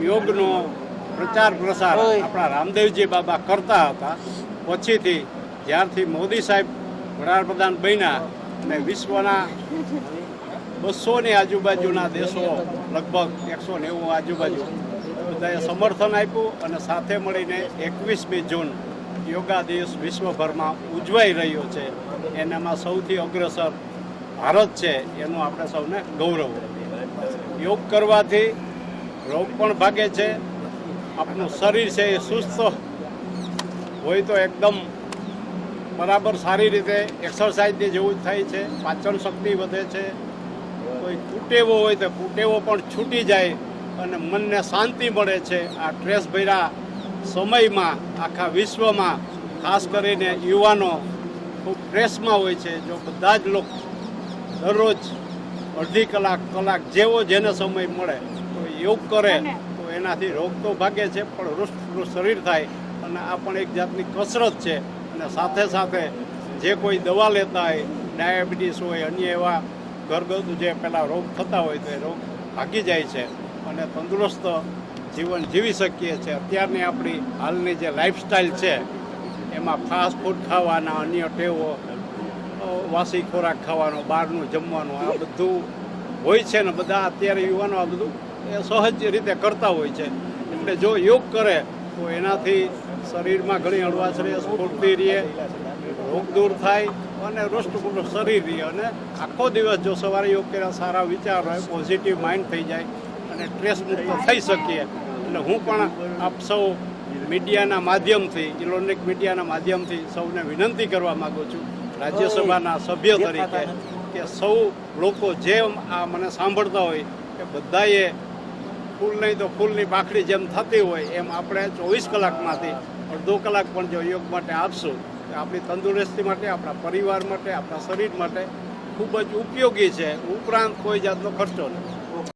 યોગનો પ્રચાર પ્રસાર આપણા રામદેવજી બાબા કરતા હતા. પછીથી જ્યારથી મોદી સાહેબ વડાપ્રધાન બન્યા અને વિશ્વના બસોની આજુબાજુના દેશો લગભગ એકસો નેવું આજુબાજુ બધાએ સમર્થન આપ્યું અને સાથે મળીને એકવીસમી જૂન યોગા દિવસ વિશ્વભરમાં ઉજવાઈ રહ્યો છે. એનામાં સૌથી અગ્રસર ભારત છે એનું આપણે સૌને ગૌરવ. યોગ કરવાથી રોગ પણ ભાગે છે. આપણું શરીર છે એ સુસ્ત હોય તો એકદમ બરાબર સારી રીતે એક્સરસાઇઝની જેવું થાય છે. પાચન શક્તિ વધે છે. કોઈ કુટેવો હોય તો કુટેવો પણ છૂટી જાય અને મનને શાંતિ મળે છે. આ ટ્રેસ ભર્યા સમયમાં, આખા વિશ્વમાં, ખાસ કરીને યુવાનો ખૂબ ટ્રેસમાં હોય છે. જો બધા જ લોકો દરરોજ અડધી કલાક કલાક જેવો જેને સમય મળે યોગ કરે તો એનાથી રોગ તો ભાગે છે પણ રૂષ્ટ શરીર થાય અને આ પણ એક જાતની કસરત છે. અને સાથે સાથે જે કોઈ દવા લેતા હોય ડાયાબિટીસ હોય અન્ય એવા ઘરગથ્થુ જે પહેલાં રોગ થતા હોય તો એ રોગ ભાગી જાય છે અને તંદુરસ્ત જીવન જીવી શકીએ છીએ અત્યારની આપણી હાલની જે લાઈફસ્ટાઈલ છે એમાં ફાસ્ટ ફૂડ ખાવાના અન્ય ટેવો વાસી ખોરાક ખાવાનો બહારનું જમવાનું આ બધું હોય છે ને બધા અત્યારે યુવાનો આ બધું એ સહજ રીતે કરતા હોય છે. એટલે જો યોગ કરે તો એનાથી શરીરમાં ઘણી હળવાશ રહે સ્ફૂર્તિ રહે રોગ દૂર થાય અને રૂષ્ટપુષ્ટ શરીર રહે. અને આખો દિવસ જો સવારે યોગ કર્યા સારા વિચાર હોય પોઝિટિવ માઇન્ડ થઈ જાય અને સ્ટ્રેસ મુક્ત થઈ શકીએ. એટલે હું પણ આપ સૌ મીડિયાના માધ્યમથી ઇલેક્ટ્રોનિક મીડિયાના માધ્યમથી સૌને વિનંતી કરવા માગું છું. રાજ્યસભાના સભ્ય તરીકે. કે સૌ લોકો જેમ આ મને સાંભળતા હોય કે બધાએ ફૂલ નહીં તો ફૂલની પાખડી જેમ થતી હોય એમ આપણે ચોવીસ કલાકમાંથી અડધો કલાક પણ જો યોગ માટે આપશું, તો આપણી તંદુરસ્તી માટે, આપણા પરિવાર માટે, આપણા શરીર માટે ખૂબ જ ઉપયોગી છે. ઉપરાંત કોઈ જાતનો ખર્ચો નથી.